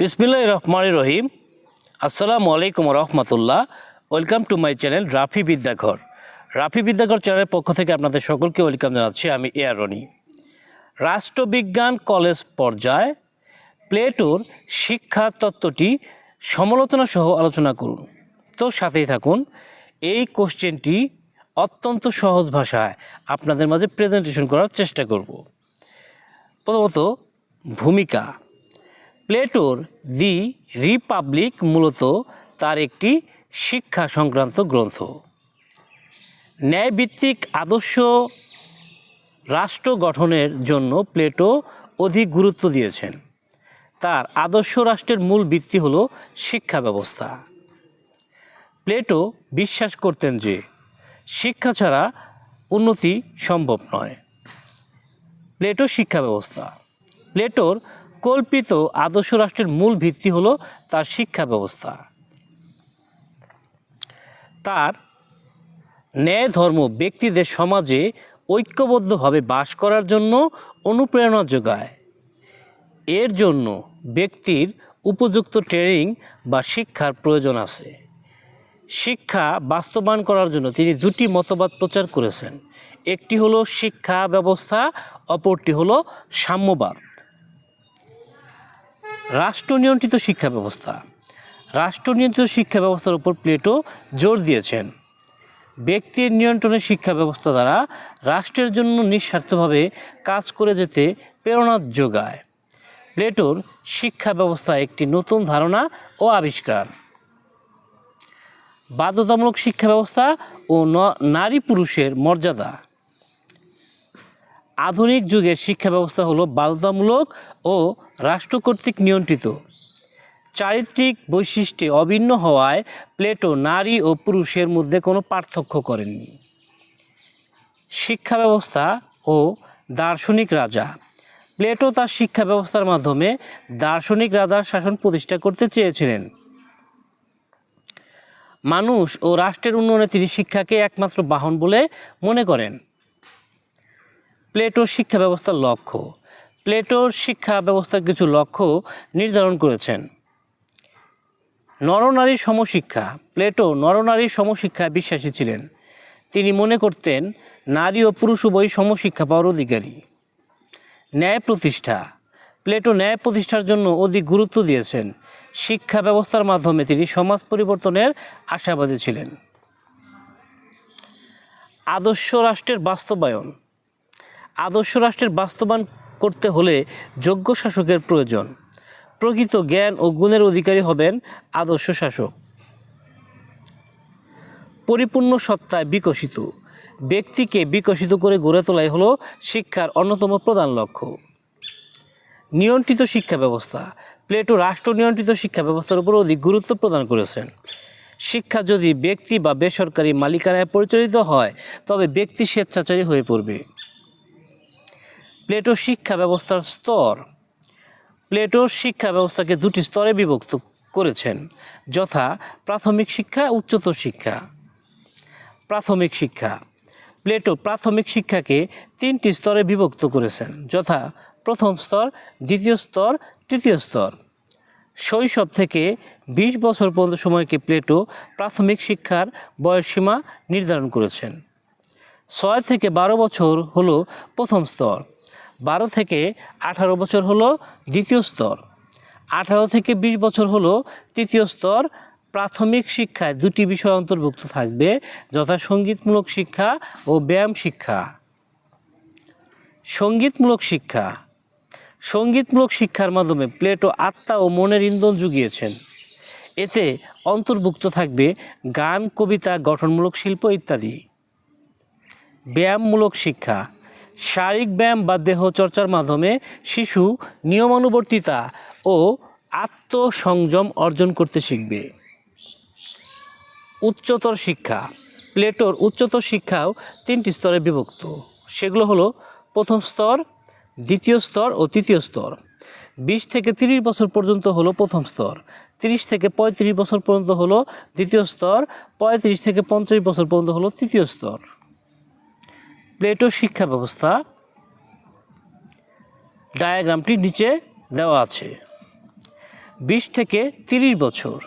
বিসমিল্লাহ রহমান রহিম। আসসালামু আলাইকুম রহমতুল্লাহ welcome to my channel Rafi Bidyaghar. Rafi Bidyaghar চ্যানেলের পক্ষ থেকে আপনাদের সকলকে ওয়েলকাম জানাচ্ছি। আমি এ আর রনি। রাষ্ট্রবিজ্ঞান কলেজ পর্যায়ে প্লেটোর শিক্ষা তত্ত্বটি সমালোচনা সহ আলোচনা করুন। তো সাথেই থাকুন, এই কোশ্চেনটি অত্যন্ত সহজ ভাষায় আপনাদের মাঝে প্রেজেন্টেশন করার চেষ্টা করব। প্রথমত, ভূমিকা। প্লেটোর দি রিপাবলিক মূলত তার একটি শিক্ষা সংক্রান্ত গ্রন্থ। ন্যায়ভিত্তিক আদর্শ রাষ্ট্র গঠনের জন্য প্লেটো অধিক গুরুত্ব দিয়েছেন। তার আদর্শ রাষ্ট্রের মূল ভিত্তি হলো শিক্ষা ব্যবস্থা। প্লেটো বিশ্বাস করতেন যে শিক্ষা ছাড়া উন্নতি সম্ভব নয়। প্লেটো শিক্ষা ব্যবস্থা। প্লেটোর কল্পিত আদর্শ রাষ্ট্রের মূল ভিত্তি হলো তার শিক্ষা ব্যবস্থা। তার ন্যায়, ধর্ম, ব্যক্তিদের সমাজে ঐক্যবদ্ধভাবে বাস করার জন্য অনুপ্রেরণা যোগায়। এর জন্য ব্যক্তির উপযুক্ত ট্রেনিং বা শিক্ষার প্রয়োজন আছে। শিক্ষা বাস্তবায়ন করার জন্য তিনি দুটি মতবাদ প্রচার করেছেন। একটি হলো শিক্ষা ব্যবস্থা, অপরটি হলো সাম্যবাদ। রাষ্ট্র নিয়ন্ত্রিত শিক্ষা ব্যবস্থা। রাষ্ট্র নিয়ন্ত্রিত শিক্ষা ব্যবস্থার উপর প্লেটো জোর দিয়েছেন। ব্যক্তির নিয়ন্ত্রণে শিক্ষা ব্যবস্থা দ্বারা রাষ্ট্রের জন্য নিঃস্বার্থভাবে কাজ করে যেতে প্রেরণা যোগায়। প্লেটোর শিক্ষা ব্যবস্থা একটি নতুন ধারণা ও আবিষ্কার। বাধ্যতামূলক শিক্ষা ব্যবস্থা ও নারী পুরুষের মর্যাদা। আধুনিক যুগের শিক্ষা ব্যবস্থা হলো বাধ্যতামূলক ও রাষ্ট্র কর্তৃক নিয়ন্ত্রিত। চারিত্রিক বৈশিষ্ট্যে অভিন্ন হওয়ায় প্লেটো নারী ও পুরুষের মধ্যে কোনো পার্থক্য করেননি। শিক্ষা ব্যবস্থা ও দার্শনিক রাজা। প্লেটো তার শিক্ষা ব্যবস্থার মাধ্যমে দার্শনিক রাজার শাসন প্রতিষ্ঠা করতে চেয়েছিলেন। মানুষ ও রাষ্ট্রের উন্নয়নে তিনি শিক্ষাকে একমাত্র বাহন বলে মনে করেন। প্লেটোর শিক্ষা ব্যবস্থার লক্ষ্য। প্লেটোর শিক্ষা ব্যবস্থার কিছু লক্ষ্য নির্ধারণ করেছেন। নরনারী সমশিক্ষা। প্লেটো নরনারী সমশিক্ষায় বিশ্বাসী ছিলেন। তিনি মনে করতেন, নারী ও পুরুষ উভয় সমশিক্ষা পাওয়ার অধিকারী। ন্যায় প্রতিষ্ঠা। প্লেটো ন্যায় প্রতিষ্ঠার জন্য অধিক গুরুত্ব দিয়েছেন। শিক্ষা ব্যবস্থার মাধ্যমে তিনি সমাজ পরিবর্তনের আশাবাদী ছিলেন। আদর্শ রাষ্ট্রের বাস্তবায়ন। আদর্শ রাষ্ট্রের বাস্তবায়ন করতে হলে যোগ্য শাসকের প্রয়োজন। প্রকৃত জ্ঞান ও গুণের অধিকারী হবেন আদর্শ শাসক। পরিপূর্ণ সত্তায় বিকশিত। ব্যক্তিকে বিকশিত করে গড়ে তোলাই হলো শিক্ষার অন্যতম প্রধান লক্ষ্য। নিয়ন্ত্রিত শিক্ষা ব্যবস্থা। প্লেটো রাষ্ট্র নিয়ন্ত্রিত শিক্ষা ব্যবস্থার উপর অধিক গুরুত্ব প্রদান করেছেন। শিক্ষা যদি ব্যক্তি বা বেসরকারি মালিকানায় পরিচালিত হয়, তবে ব্যক্তি স্বেচ্ছাচারী হয়ে পড়বে। প্লেটো শিক্ষা ব্যবস্থার স্তর। প্লেটোর শিক্ষা ব্যবস্থাকে দুটি স্তরে বিভক্ত করেছেন, যথা প্রাথমিক শিক্ষা, উচ্চতর শিক্ষা। প্রাথমিক শিক্ষা। প্লেটো প্রাথমিক শিক্ষাকে তিনটি স্তরে বিভক্ত করেছেন, যথা প্রথম স্তর, দ্বিতীয় স্তর, তৃতীয় স্তর। শৈশব থেকে বিশ বছর পর্যন্ত সময়কে প্লেটো প্রাথমিক শিক্ষার বয়সসীমা নির্ধারণ করেছেন। ছয় থেকে বারো বছর হলো প্রথম স্তর। বারো থেকে আঠারো বছর হলো দ্বিতীয় স্তর। আঠারো থেকে বিশ বছর হলো তৃতীয় স্তর। প্রাথমিক শিক্ষায় দুটি বিষয় অন্তর্ভুক্ত থাকবে, যথা সঙ্গীতমূলক শিক্ষা ও ব্যায়াম শিক্ষা। সঙ্গীতমূলক শিক্ষা। সঙ্গীতমূলক শিক্ষার মাধ্যমে প্লেটো আত্মা ও মনের ইন্ধন জুগিয়েছেন। এতে অন্তর্ভুক্ত থাকবে গান, কবিতা, গঠনমূলক শিল্প ইত্যাদি। ব্যায়ামমূলক শিক্ষা। শারীরিক ব্যায়াম বা দেহ চর্চার মাধ্যমে শিশু নিয়মানুবর্তিতা ও আত্মসংযম অর্জন করতে শিখবে। উচ্চতর শিক্ষা। প্লেটোর উচ্চতর শিক্ষাও তিনটি স্তরে বিভক্ত। সেগুলো হলো, প্রথম স্তর, দ্বিতীয় স্তর ও তৃতীয় স্তর। বিশ থেকে তিরিশ বছর পর্যন্ত হলো প্রথম স্তর। তিরিশ থেকে পঁয়ত্রিশ বছর পর্যন্ত হলো দ্বিতীয় স্তর। পঁয়ত্রিশ থেকে পঞ্চাশ বছর পর্যন্ত হলো তৃতীয় স্তর। প্লেটো শিক্ষা ব্যবস্থা ডায়াগ্রামটি নিচে দেওয়া আছে। বিশ থেকে তিরিশ বছর।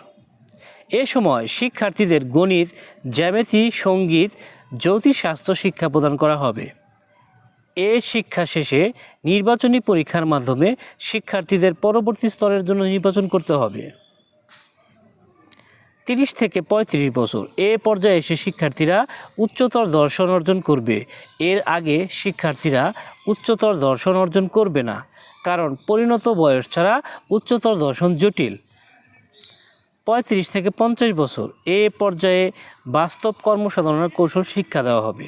এ সময় শিক্ষার্থীদের গণিত, জ্যামিতি, সংগীত জ্যোতিষশাস্ত্র শিক্ষা প্রদান করা হবে। এ শিক্ষা শেষে নির্বাচনী পরীক্ষার মাধ্যমে শিক্ষার্থীদের পরবর্তী স্তরের জন্য নির্বাচন করতে হবে। তিরিশ থেকে পঁয়ত্রিশ বছর। এ পর্যায়ে এসে শিক্ষার্থীরা উচ্চতর দর্শন অর্জন করবে। এর আগে শিক্ষার্থীরা উচ্চতর দর্শন অর্জন করবে না, কারণ পরিণত বয়স ছাড়া উচ্চতর দর্শন জটিল। পঁয়ত্রিশ থেকে পঞ্চাশ বছর। এ পর্যায়ে বাস্তব কর্মসাধনার কৌশল শিক্ষা দেওয়া হবে।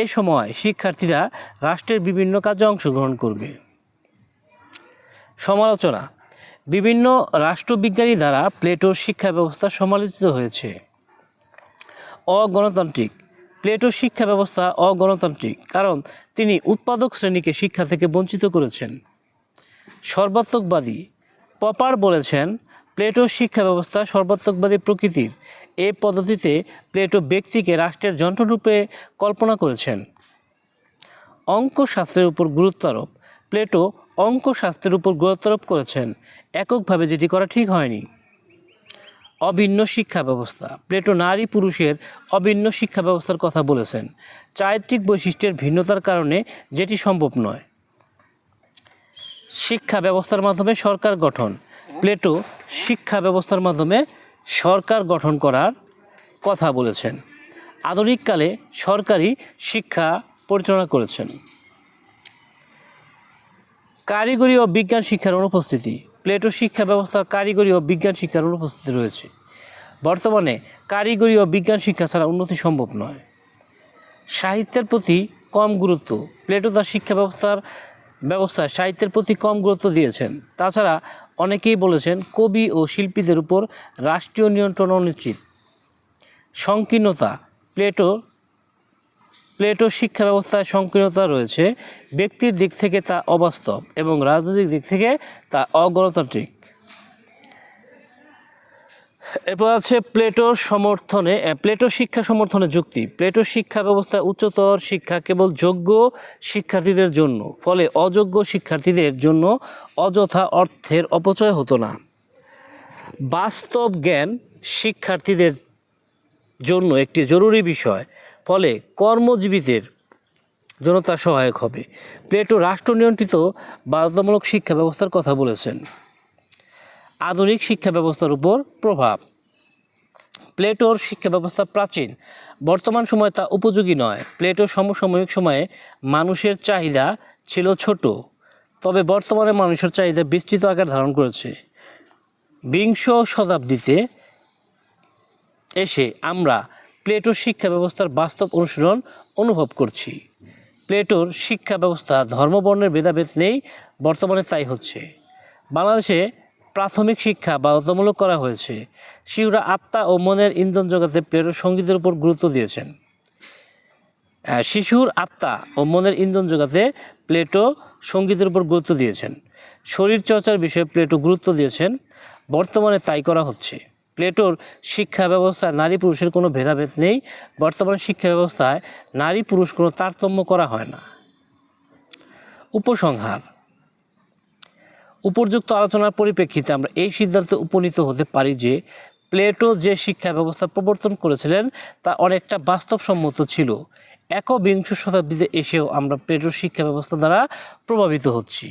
এ সময় শিক্ষার্থীরা রাষ্ট্রের বিভিন্ন কাজে অংশগ্রহণ করবে। সমালোচনা। বিভিন্ন রাষ্ট্রবিজ্ঞানী দ্বারা প্লেটোর শিক্ষা ব্যবস্থা সমালোচিত হয়েছে। অগণতান্ত্রিক। প্লেটোর শিক্ষা ব্যবস্থা অগণতান্ত্রিক, কারণ তিনি উৎপাদক শ্রেণীকে শিক্ষা থেকে বঞ্চিত করেছেন। সর্বাত্মকবাদী। পপার বলেছেন, প্লেটোর শিক্ষা ব্যবস্থা সর্বাত্মকবাদী প্রকৃতির। এ পদ্ধতিতে প্লেটো ব্যক্তিকে রাষ্ট্রের যন্ত্ররূপে কল্পনা করেছেন। অঙ্কশাস্ত্রের উপর গুরুত্ব আরোপ। প্লেটো অঙ্কশাস্ত্রের উপর গুরুত্বারোপ করেছেন। এককভাবে যেটি করা ঠিক হয়নি। অভিন্ন শিক্ষা ব্যবস্থা। প্লেটো নারী পুরুষের অভিন্ন শিক্ষা ব্যবস্থার কথা বলেছেন। চারিত্রিক বৈশিষ্ট্যের ভিন্নতার কারণে যেটি সম্ভব নয়। শিক্ষা ব্যবস্থার মাধ্যমে সরকার গঠন। প্লেটো শিক্ষা ব্যবস্থার মাধ্যমে সরকার গঠন করার কথা বলেছেন। আধুনিককালে সরকারি শিক্ষা পরিচালনা করেছেন। কারিগরি ও বিজ্ঞান শিক্ষার অনুপস্থিতি। প্লেটো শিক্ষা ব্যবস্থার কারিগরি ও বিজ্ঞান শিক্ষার অনুপস্থিতি রয়েছে। বর্তমানে কারিগরি ও বিজ্ঞান শিক্ষা ছাড়া উন্নতি সম্ভব নয়। সাহিত্যের প্রতি কম গুরুত্ব। প্লেটো তার শিক্ষা ব্যবস্থার ব্যবস্থায় সাহিত্যের প্রতি কম গুরুত্ব দিয়েছেন। তাছাড়া অনেকেই বলেছেন কবি ও শিল্পীদের উপর রাষ্ট্রীয় নিয়ন্ত্রণ অনিশ্চিত। সংকীর্ণতা। প্লেটো প্লেটো শিক্ষা ব্যবস্থায় সংকীর্ণতা রয়েছে, ব্যক্তির দিক থেকে তা অবাস্তব এবং রাজনৈতিক দিক থেকে তা অগণতান্ত্রিক। এরপর আছে প্লেটোর সমর্থনে প্লেটো শিক্ষা সমর্থনে যুক্তি। প্লেটো শিক্ষা ব্যবস্থা উচ্চতর শিক্ষা কেবল যোগ্য শিক্ষার্থীদের জন্য, ফলে অযোগ্য শিক্ষার্থীদের জন্য অযথা অর্থের অপচয় হতো না। বাস্তব জ্ঞান শিক্ষার্থীদের জন্য একটি জরুরি বিষয় ফলে কর্মজীবীদের জন্য তা সহায়ক হবে। প্লেটো রাষ্ট্র নিয়ন্ত্রিত বাধ্যতামূলক শিক্ষা ব্যবস্থার কথা বলেছেন। আধুনিক শিক্ষা ব্যবস্থার উপর প্রভাব। প্লেটোর শিক্ষা ব্যবস্থা প্রাচীন। বর্তমান সময়ে তা উপযোগী নয়। প্লেটোর সমসাময়িক সময়ে মানুষের চাহিদা ছিল ছোট। তবে বর্তমানে মানুষের চাহিদা বিস্তৃত আকার ধারণ করেছে। বিংশ শতাব্দীতে এসে আমরা প্লেটোর শিক্ষা ব্যবস্থার বাস্তব অনুশীলন অনুভব করছি। প্লেটোর শিক্ষা ব্যবস্থা ধর্মবর্ণের ভেদাভেদ নেই, বর্তমানে তাই হচ্ছে। বাংলাদেশে প্রাথমিক শিক্ষা বাধ্যতামূলক করা হয়েছে। শিশুরা আত্মা ও মনের ইন্ধন জগতে প্লেটোর সঙ্গীতের উপর গুরুত্ব দিয়েছেন। শিশুর আত্মা ও মনের ইন্ধন জোগাতে প্লেটো সঙ্গীতের উপর গুরুত্ব দিয়েছেন। শরীর চর্চার বিষয়ে প্লেটো গুরুত্ব দিয়েছেন। বর্তমানে তাই করা হচ্ছে। প্লেটোর শিক্ষা ব্যবস্থায় নারী পুরুষের কোনো ভেদাভেদ নেই। বর্তমান শিক্ষা ব্যবস্থায় নারী পুরুষ কোনো তারতম্য করা হয় না। উপসংহার। উপযুক্ত আলোচনার পরিপ্রেক্ষিতে আমরা এই সিদ্ধান্তে উপনীত হতে পারি যে, প্লেটো যে শিক্ষা ব্যবস্থা প্রবর্তন করেছিলেন, তা অনেকটা বাস্তবসম্মত ছিল। একবিংশ শতাব্দীতে এসেও আমরা প্লেটোর শিক্ষা ব্যবস্থা দ্বারা প্রভাবিত হচ্ছি।